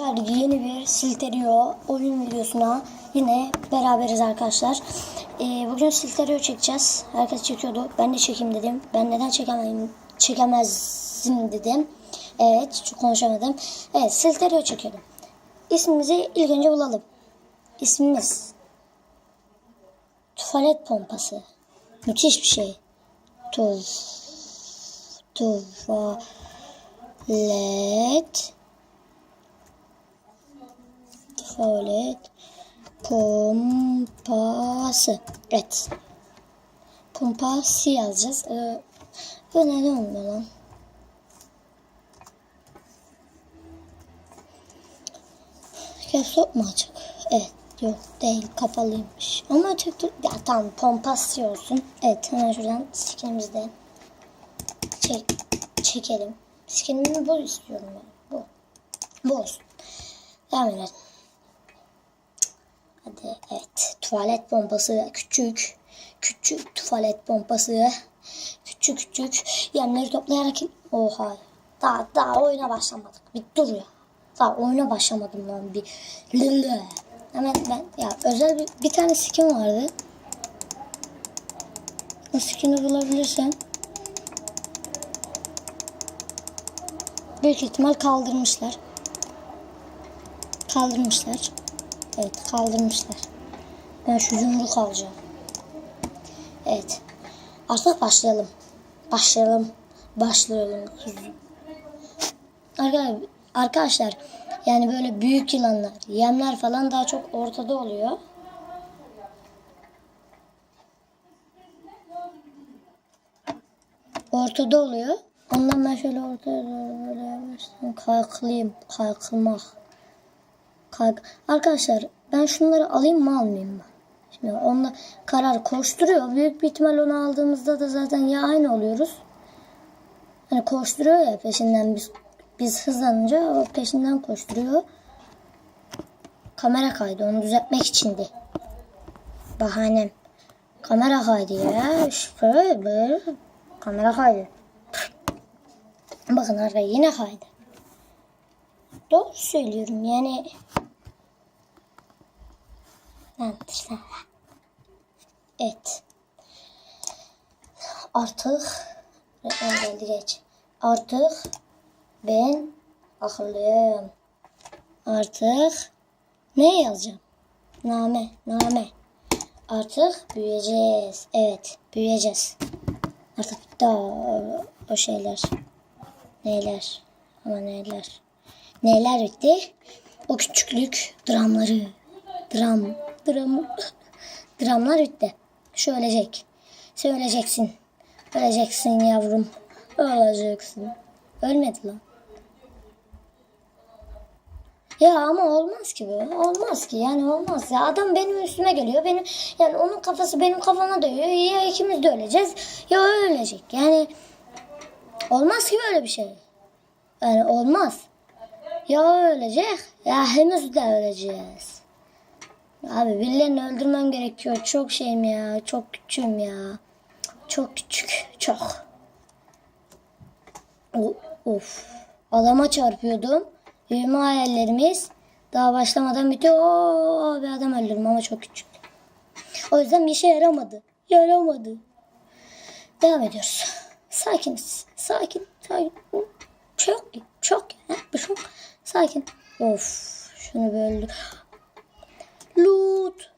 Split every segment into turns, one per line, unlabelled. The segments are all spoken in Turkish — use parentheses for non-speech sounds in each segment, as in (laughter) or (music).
Arkadaşlar yeni bir Silterio oyun videosuna yine beraberiz arkadaşlar. Ee, bugün Silterio çekeceğiz. Herkes çekiyordu. Ben de çekeyim dedim. Ben neden çekemeyim, çekemezdim dedim. Evet çok konuşamadım. Evet Silterio çekelim. İsmimizi ilk önce bulalım. İsmimiz Tuvalet pompası. Müthiş bir şey. Tuf. Tuvalet. Tuvalet pompası. Evet. Pompası yazacağız. Ee, neden olmuyor lan? Laptop mu açık? Evet. Yok değil. Kapalıymış. Ama açık Ya tamam. Pompası olsun. Evet. Hemen şuradan skinimizi de çek, çekelim. Skinimi bu istiyorum ben. Bu. Bu olsun. Devam edelim. Hadi evet. Tuvalet pompası küçük. Küçük tuvalet pompası. Küçük küçük yemleri toplayarak oha. Daha daha oyuna başlamadık. Bir dur ya. Daha oyuna başlamadım lan bir. Lille. Hemen ben ya özel bir, bir tane skin vardı. O skin'i bulabilirsem büyük ihtimal kaldırmışlar. Kaldırmışlar. Evet kaldırmışlar. Ben şu yumruk alacağım. Evet. Artık başlayalım. Başlayalım. Başlayalım. Arkadaşlar, yani böyle büyük yılanlar, yemler falan daha çok ortada oluyor. Ortada oluyor. Ondan ben şöyle ortaya doğru böyle yavaştan kalkılayım. Kalkılmak. Kalk. Arkadaşlar ben şunları alayım mı almayayım mı? Şimdi onunla karar koşturuyor. Büyük bir ihtimal onu aldığımızda da zaten ya aynı oluyoruz. Hani koşturuyor ya peşinden biz biz hızlanınca o peşinden koşturuyor. Kamera kaydı onu düzeltmek içindi. Bahanem. Kamera kaydı ya. Şöyle böyle. Kamera kaydı. Bakın arkaya yine kaydı. Doğru söylüyorum yani. İşte. Evet. Artık reklam geldi. Artık ben akıllıyım. Artık ne yazacağım? Name, name. Artık büyüyeceğiz. Evet, büyüyeceğiz. Artık daha o, o şeyler. Neyler? Ama neyler? Neler bitti? O küçüklük dramları. Dram. Dram. Dramlar bitti. Şu ölecek. Sen öleceksin. Öleceksin yavrum. Öleceksin. Ölmedi lan. Ya ama olmaz ki bu. Olmaz ki yani olmaz ya. Adam benim üstüme geliyor. Benim yani onun kafası benim kafama değiyor. Ya ikimiz de öleceğiz ya ölecek. Yani olmaz ki böyle bir şey. Yani olmaz. Ya ölecek ya henüz de öleceğiz. Abi birilerini öldürmem gerekiyor. Çok şeyim ya. Çok küçüğüm ya. Çok küçük. Çok. Of. Adama çarpıyordum. Büyüme hayallerimiz daha başlamadan bitiyor. Oo, bir adam öldürdüm ama çok küçük. O yüzden bir işe yaramadı. Yaramadı. Devam ediyoruz. Sakiniz. Sakin. Sakin. Çok çok şey. Sakin. Of. Şunu böyle. Loot.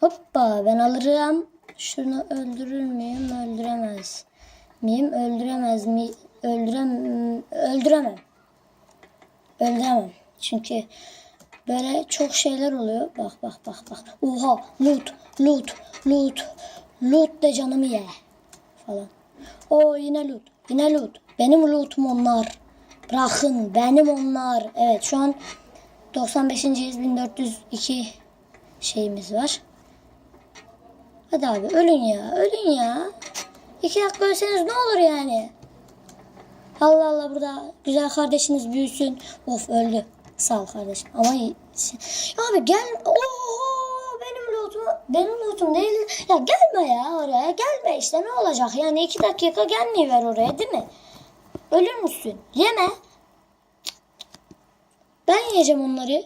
Hoppa ben alırım. Şunu öldürür müyüm? Öldüremez miyim? Öldüremez mi? Öldürem öldüremem. Öldüremem. Çünkü böyle çok şeyler oluyor. Bak bak bak bak. Oha loot loot loot loot de canımı ye falan. O yine loot. Yine loot. Benim lootum onlar. Bırakın benim onlar. Evet şu an 95. 1402 şeyimiz var. Hadi abi ölün ya. Ölün ya. İki dakika ölseniz ne olur yani? Allah Allah burada güzel kardeşiniz büyüsün. Of öldü. Sağ ol kardeşim. Ama iyi. Abi gel. Oo benim lootum. Benim lootum değil. Ya gelme ya oraya. Gelme işte ne olacak? Yani iki dakika gelmeyiver oraya değil mi? Ölür müsün? Yeme. Ben yiyeceğim onları.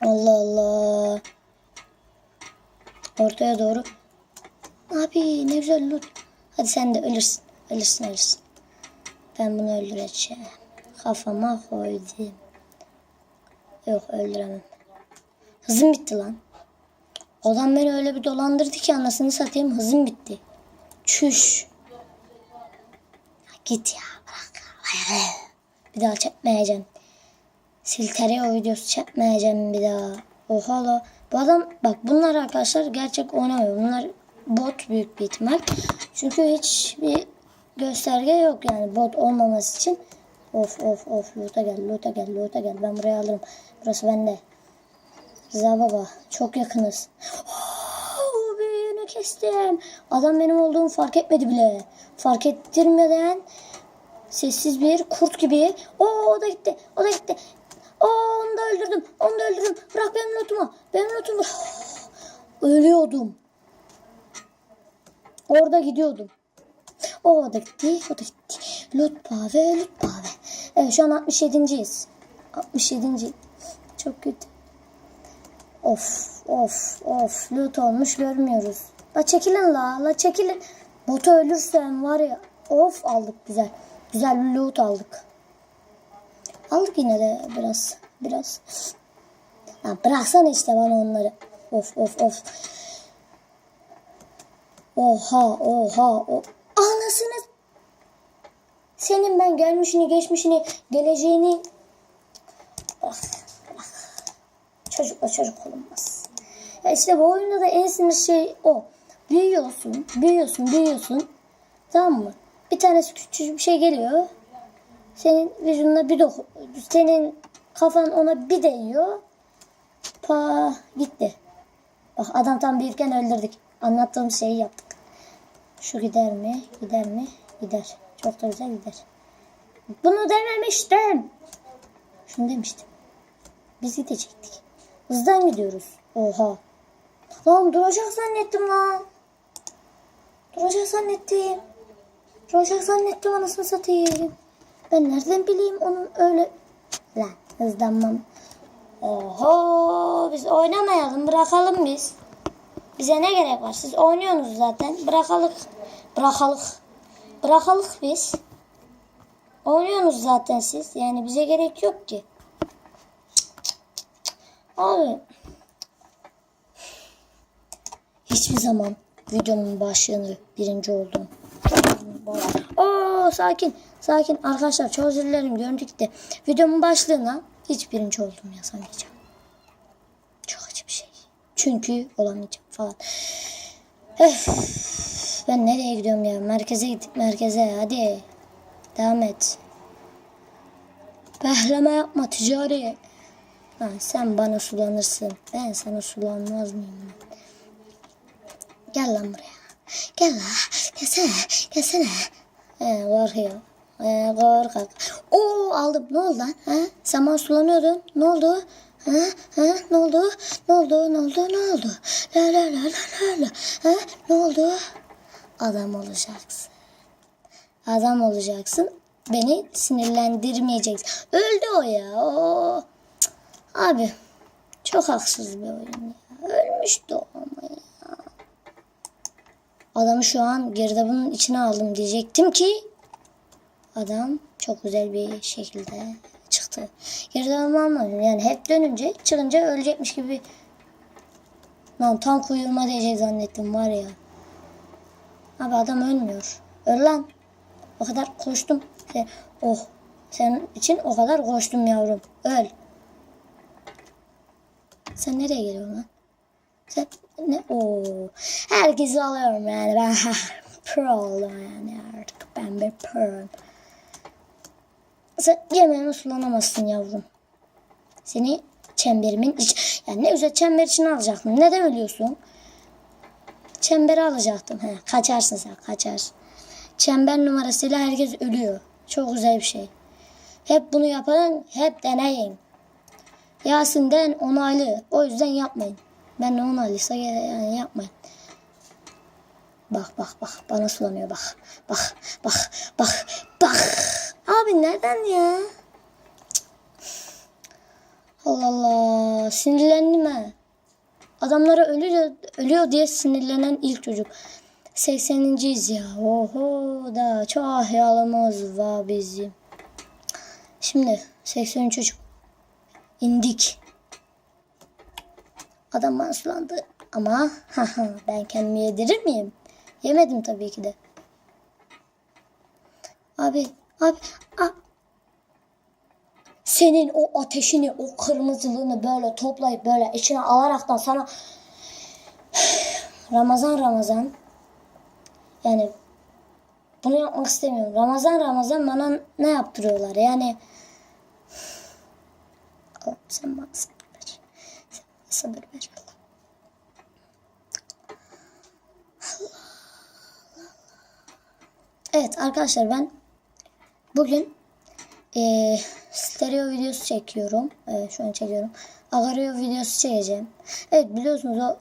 Allah Allah. Ortaya doğru. Abi ne güzel loot. Hadi sen de ölürsün. Ölürsün ölürsün. Ben bunu öldüreceğim. Kafama koydum. Yok öldüremem. Hızım bitti lan. Adam beni öyle bir dolandırdı ki anasını satayım hızım bitti. Çüş. Git ya bırak. Hayır. Bir daha çekmeyeceğim. Siltereo videosu çekmeyeceğim bir daha. Oha la. Bu adam bak bunlar arkadaşlar gerçek oynamıyor. Bunlar bot büyük bir ihtimal. Çünkü hiçbir gösterge yok yani bot olmaması için. Of of of loot'a gel loot'a gel loot'a gel. Ben buraya alırım. Burası bende. Rıza baba çok yakınız. (gasps) Oh, büyüğünü kestim. Adam benim olduğumu fark etmedi bile. Fark ettirmeden sessiz bir kurt gibi. Oo o da gitti. O da gitti. Oo onu da öldürdüm. Onu da öldürdüm. Bırak benim lootumu. Benim lootumu. (gasps) Ölüyordum. Orada gidiyordum. O da gitti. O da gitti. Loot pave. Evet şu an 67.yiz. 67. Çok kötü. Of of of loot olmuş görmüyoruz. La çekilin la la çekilin. Botu ölürsem var ya of aldık güzel. Güzel bir loot aldık. Aldık yine de biraz biraz. Ya bıraksana işte bana onları. Of of of. Oha oha o. Anasını. Senin ben gelmişini geçmişini geleceğini. Ah, ah. Çocukla çocuk olunmaz. Ya işte bu oyunda da en sinir şey o. Büyüyorsun, büyüyorsun, büyüyorsun. Tamam mı? Bir tanesi küçücük bir şey geliyor. Senin vücuduna bir doku, senin kafan ona bir değiyor. Pa gitti. Bak adam tam büyürken öldürdük. Anlattığım şeyi yaptık. Şu gider mi? Gider mi? Gider. Çok da güzel gider. Bunu dememiştim. Şunu demiştim. Biz gidecektik. Hızdan gidiyoruz. Oha. Lan duracak zannettim lan. Duracak zannettim. Duracak zannettim anasını satayım. Ben nereden bileyim onun öyle... Lan hızlanmam. Oho biz oynamayalım bırakalım biz. Bize ne gerek var? Siz oynuyorsunuz zaten. Bırakalık. Bırakalık. Bırakalık biz. Oynuyorsunuz zaten siz. Yani bize gerek yok ki. Abi. Hiçbir zaman videonun başlığını birinci oldum. Oo sakin. Sakin. Arkadaşlar çok özür dilerim. Görüntü de Videomun başlığına hiç birinci oldum yazamayacağım. Çok acı bir şey. Çünkü olamayacağım falan. Öf. Ben nereye gidiyorum ya? Merkeze gittik merkeze. Hadi. Devam et. Behleme yapma ticari. Ha, sen bana sulanırsın. Ben sana sulanmaz mıyım? ben? Gel lan buraya. Gel la. Gelsene. Gelsene. He, korkuyor. He, korkak. Oo aldım. Ne oldu lan? Ha? Sen sulanıyordun. Ne oldu? Ha? Ha? Ne oldu? Ne oldu? Ne oldu? Ne oldu? La la la la la la. Ha? Ne oldu? Adam olacaksın. Adam olacaksın. Beni sinirlendirmeyeceksin. Öldü o ya. O. Cık. Abi çok haksız bir oyun ya. Ölmüştü o ama ya. Adamı şu an girdabının içine aldım diyecektim ki adam çok güzel bir şekilde çıktı. Girdabımı almadım. Yani hep dönünce çıkınca ölecekmiş gibi Lan tam kuyruğuma değecek zannettim var ya. Abi adam ölmüyor. Öl lan. O kadar koştum. E, Oh. Senin için o kadar koştum yavrum. Öl. Sen nereye geliyorsun lan? Ne? Oo. Herkesi alıyorum yani. Ben pro oldum yani artık. Ben bir pro. Sen yemeğini sulanamazsın yavrum. Seni çemberimin iç... Yani ne güzel çember içine alacaktım. Neden ölüyorsun? Çemberi alacaktım. He, kaçarsın sen kaçarsın. Çember numarasıyla herkes ölüyor. Çok güzel bir şey. Hep bunu yapın, hep deneyin. Yasin'den onaylı. O yüzden yapmayın. Ben de onaylıysa yani yapmayın. Bak bak bak bana sulanıyor bak. Bak bak bak bak. Abi neden ya? Allah Allah. Sinirlendim ha. Adamlara ölüyor, ölüyor diye sinirlenen ilk çocuk. 80.yiz ya. Oho da çok yalımız var bizim. Şimdi 80 çocuk. indik. Adam bana sulandı. Ama ben kendimi yedirir miyim? Yemedim tabii ki de. Abi, abi, a- senin o ateşini, o kırmızılığını böyle toplayıp böyle içine alaraktan sana (sighs) Ramazan Ramazan yani bunu yapmak istemiyorum. Ramazan Ramazan bana ne yaptırıyorlar? Yani (sighs) sen bana sabır ver. Sen bana sabır ver. Allah. Evet arkadaşlar ben bugün eee stereo videosu çekiyorum. Evet şu an çekiyorum. Agario videosu çekeceğim. Evet biliyorsunuz o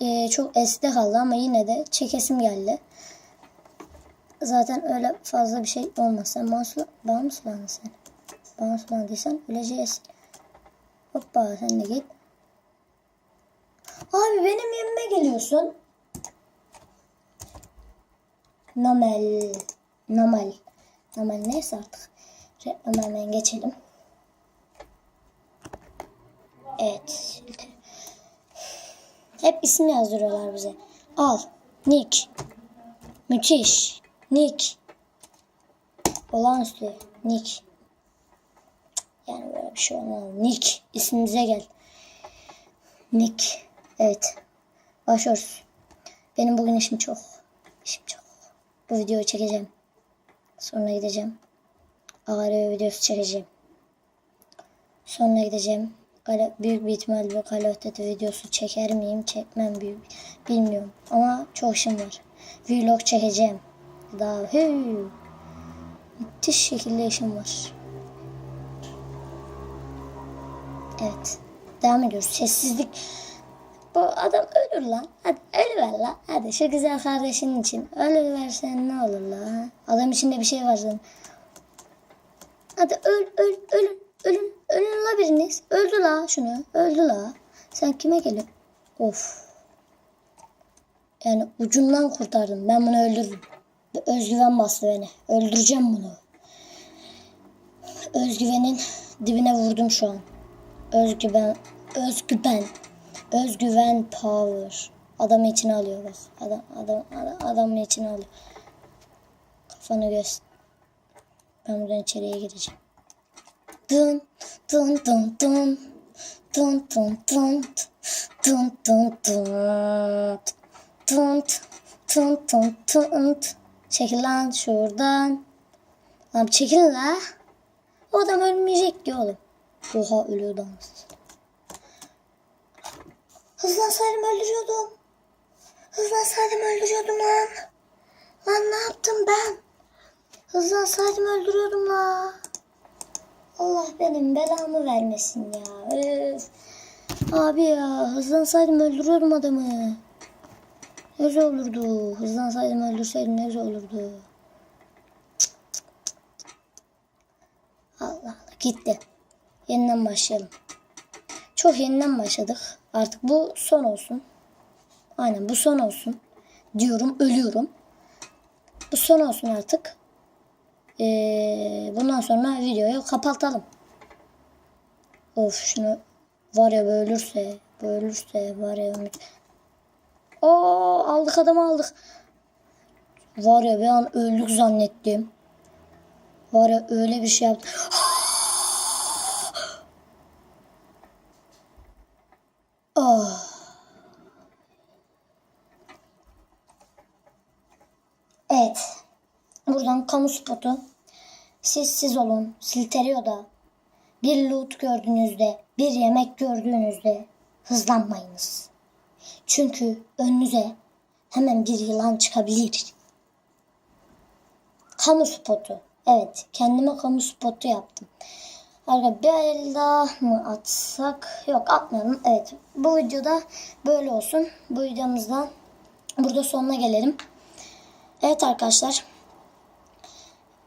eee, çok eskide kaldı ama yine de çekesim geldi. Zaten öyle fazla bir şey olmaz. Sen mı sulandın sen? Sulandıysan öleceğiz. Hoppa sen de git. Abi benim yerime geliyorsun. Normal. Normal. Normal neyse artık. Reklam hemen geçelim. Evet. Hep isim yazdırıyorlar bize. Al. Nick. Müthiş. Nick. Olağanüstü. Nick. Yani böyle bir şey olmaz. Nick. ismimize gel. Nick. Evet. Başlıyoruz. Benim bugün işim çok. İşim çok. Bu videoyu çekeceğim. Sonra gideceğim. Ağrıyor videosu çekeceğim. Sonra gideceğim. Büyük bir ihtimalle bir Call of videosu çeker miyim, çekmem büyük bilmiyorum. Ama çok işim var. Vlog çekeceğim. Daha hü. Müthiş şekilde işim var. Evet. Devam ediyoruz. Sessizlik. Bu adam ölür lan. Hadi ölüver lan. Hadi şu güzel kardeşinin için. Ölüversen ne olur lan. Adam içinde bir şey var zaten. Hadi öl öl ölün. Ölün. Ölün la biriniz. Öldü la şunu. Öldü la. Sen kime geliyorsun? Of. Yani ucundan kurtardım. Ben bunu öldürürüm. Bir özgüven bastı beni. Öldüreceğim bunu. Özgüvenin dibine vurdum şu an. Özgüven. Özgüven. Özgüven power. Adamı içine alıyor bak. Adam, adam, adam, adamı içine alıyor. Kafanı göster. Ben buradan içeriye gireceğim. Dın dın dın dın dın dın dın dın dın dın dın dın dın dın Çekil lan şuradan. Lan çekil la. O adam ölmeyecek ki oğlum. Oha ölüyor dans. Hızlansaydım öldürüyordum. Hızlansaydım öldürüyordum lan. Lan ne yaptım ben? Hızlansaydım öldürüyordum la. Allah benim belamı vermesin ya. Öf. Abi ya hızlansaydım öldürüyordum adamı. Ne güzel olurdu. Hızlansaydım öldürseydim ne güzel olurdu. Allah Allah gitti. Yeniden başlayalım. Çok yeniden başladık. Artık bu son olsun. Aynen bu son olsun. Diyorum ölüyorum. Bu son olsun artık. Ee, bundan sonra videoyu kapatalım. Of şunu var ya bölürse bölürse var ya ümit. Oo aldık adamı aldık. Var ya bir an öldük zannettim. Var ya öyle bir şey yaptı. Oh. Evet. Buradan kamu spotu. Siz siz olun. Silterio'da bir loot gördüğünüzde, bir yemek gördüğünüzde hızlanmayınız. Çünkü önünüze hemen bir yılan çıkabilir. Kamu spotu. Evet, kendime kamu spotu yaptım. Arka bir el daha mı atsak? Yok atmayalım. Evet, bu videoda böyle olsun. Bu videomuzda burada sonuna gelelim. Evet arkadaşlar.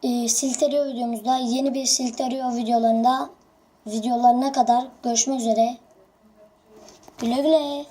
Ee, e, Silterio videomuzda yeni bir Silterio videolarında videolarına kadar görüşmek üzere. Güle güle.